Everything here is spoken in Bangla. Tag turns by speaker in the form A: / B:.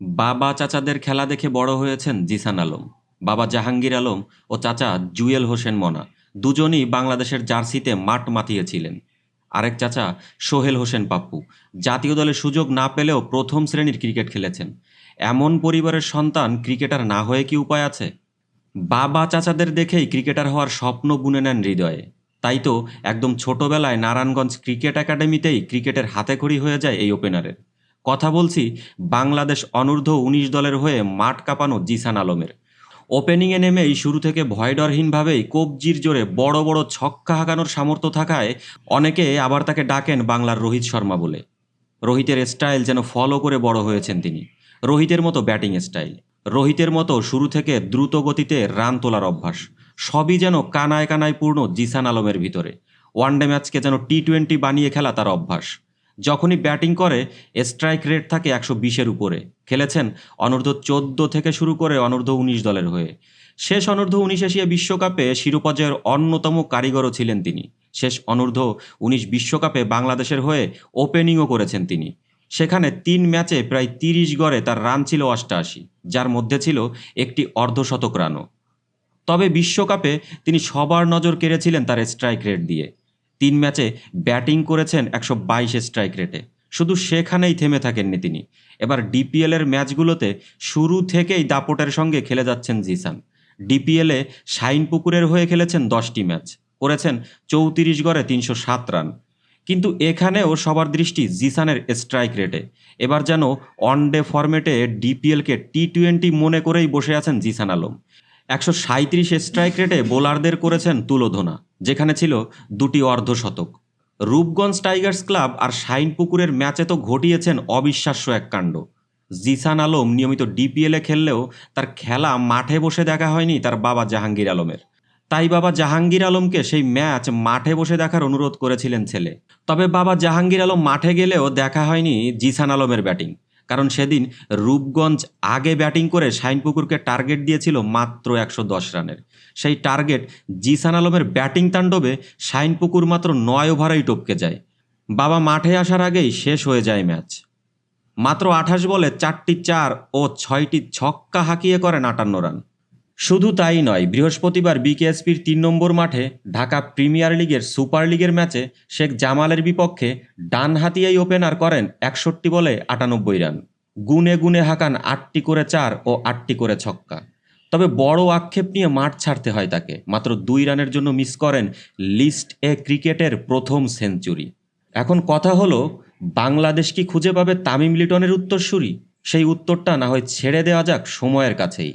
A: বাবা চাচাদের খেলা দেখে বড় হয়েছেন জিসান আলম, বাবা জাহাঙ্গীর আলম ও চাচা জুয়েল হোসেন মনা। দুজনই বাংলাদেশের জার্সিতে মাঠ মাতিয়েছিলেন। আরেক চাচা সোহেল হোসেন পাপ্পু। জাতীয় দলে সুযোগ না পেলেও প্রথম শ্রেণির ক্রিকেট খেলেছেন। এমন পরিবারের সন্তান ক্রিকেটার না হয়ে কি উপায় আছে? বাবা চাচাদের দেখেই ক্রিকেটার হওয়ার স্বপ্ন বুনে নেন হৃদয়ে। তাই তো একদম ছোটবেলায় নারায়ণগঞ্জ ক্রিকেট একাডেমিতেই ক্রিকেটের হাতেখড়ি হয়ে যায় এই ওপেনারের। কথা বলছি বাংলাদেশ অনূর্ধ্ব উনিশ দলের হয়ে মাঠ কাঁপানো জিসান আলমের। ওপেনিংয়ে নেমেই শুরু থেকে ভয়ডরহীনভাবেই কবজির জোরে বড় বড় ছক্কা হাঁকানোর সামর্থ্য থাকায় অনেকে আবার তাকে ডাকেন বাংলার রোহিত শর্মা বলে। রোহিতের স্টাইল যেন ফলো করে বড় হয়েছেন তিনি। রোহিতের মতো ব্যাটিং স্টাইল। রোহিতের মতো শুরু থেকে দ্রুত গতিতে রান তোলার অভ্যাস। সবই যেন কানায় কানায় পূর্ণ জিসান আলমের ভিতরে। ওয়ানডে ম্যাচকে যেন টি টোয়েন্টি বানিয়ে খেলা তার অভ্যাস। যখনই ব্যাটিং করে স্ট্রাইক রেট থাকে একশো বিশের উপরে। খেলেছেন অনূর্ধ্ব চোদ্দ থেকে শুরু করে অনূর্ধ্ব উনিশ দলের হয়ে। শেষ অনূর্ধ্ব উনিশ এশিয়া বিশ্বকাপে শিরোপা জয়ের অন্যতম কারিগরও ছিলেন তিনি। শেষ অনূর্ধ্ব উনিশ বিশ্বকাপে বাংলাদেশের হয়ে ওপেনিংও করেছেন তিনি। সেখানে তিন ম্যাচে প্রায় তিরিশ গড়ে তার রান ছিল অষ্টাশি, যার মধ্যে ছিল একটি অর্ধশতক রানও। তবে বিশ্বকাপে তিনি সবার নজর কেড়েছিলেন তার স্ট্রাইক রেট দিয়ে। তিন ম্যাচে ব্যাটিং করেছেন একশো বাইশ স্ট্রাইক রেটে। শুধু সেখানেই থেমে থাকেননি তিনি। এবার ডিপিএলের ম্যাচগুলোতে শুরু থেকেই দাপটের সঙ্গে খেলে যাচ্ছেন জিসান। ডিপিএলে শাইন পুকুরের হয়ে খেলেছেন দশটি ম্যাচ। করেছেন চৌত্রিশ গড়ে তিনশো সাত রান। কিন্তু এখানেও সবার দৃষ্টি জিসানের স্ট্রাইক রেটে। এবার যেন ওয়ানডে ফরম্যাটে ডিপিএলকে টি টোয়েন্টি মনে করেই বসে আছেন জিসান আলম। একশো সাঁত্রিশ স্ট্রাইক রেটে বোলারদের করেছেন তুলোধনা। যেখানে ছিল দুটি অর্ধশতক। রূপগঞ্জ টাইগার্স ক্লাব আর শাইন পুকুরের ম্যাচে তো ঘটিয়েছেন অবিশ্বাস্য এক কাণ্ড। জিসান আলম নিয়মিত ডিপিএলে খেললেও তার খেলা মাঠে বসে দেখা হয়নি তার বাবা জাহাঙ্গীর আলমের। তাই বাবা জাহাঙ্গীর আলমকে সেই ম্যাচ মাঠে বসে দেখার অনুরোধ করেছিলেন ছেলে। তবে বাবা জাহাঙ্গীর আলম মাঠে গেলেও দেখা হয়নি জিসান আলমের ব্যাটিং। কারণ সেদিন রূপগঞ্জ আগে ব্যাটিং করে শাইনপুকুরকে টার্গেট দিয়েছিল মাত্র একশো দশ রানের। সেই টার্গেট জিসান আলমের ব্যাটিং তাণ্ডবে শাইনপুকুর মাত্র নয় ওভারেই টপকে যায়। বাবা মাঠে আসার আগেই শেষ হয়ে যায় ম্যাচ। মাত্র আঠাশ বলে চারটি চার ও ছয়টি ছক্কা হাঁকিয়ে করেন আটান্ন রান। শুধু তাই নয়, বৃহস্পতিবার বিকেএসপির তিন নম্বর মাঠে ঢাকা প্রিমিয়ার লিগের সুপার লিগের ম্যাচে শেখ জামালের বিপক্ষে ডান হাতিয়াই ওপেনার করেন একষট্টি বলে আটানব্বই রান। গুনে গুনে হাঁকান আটটি করে চার ও আটটি করে ছক্কা। তবে বড় আক্ষেপ নিয়ে মাঠ ছাড়তে হয় তাকে। মাত্র দুই রানের জন্য মিস করেন লিস্ট এ ক্রিকেটের প্রথম সেঞ্চুরি। এখন কথা হলো, বাংলাদেশ কি খুঁজে পাবে তামিম লিটনের উত্তরসূরি? সেই উত্তরটা না হয় ছেড়ে দেওয়া যাক সময়ের কাছেই।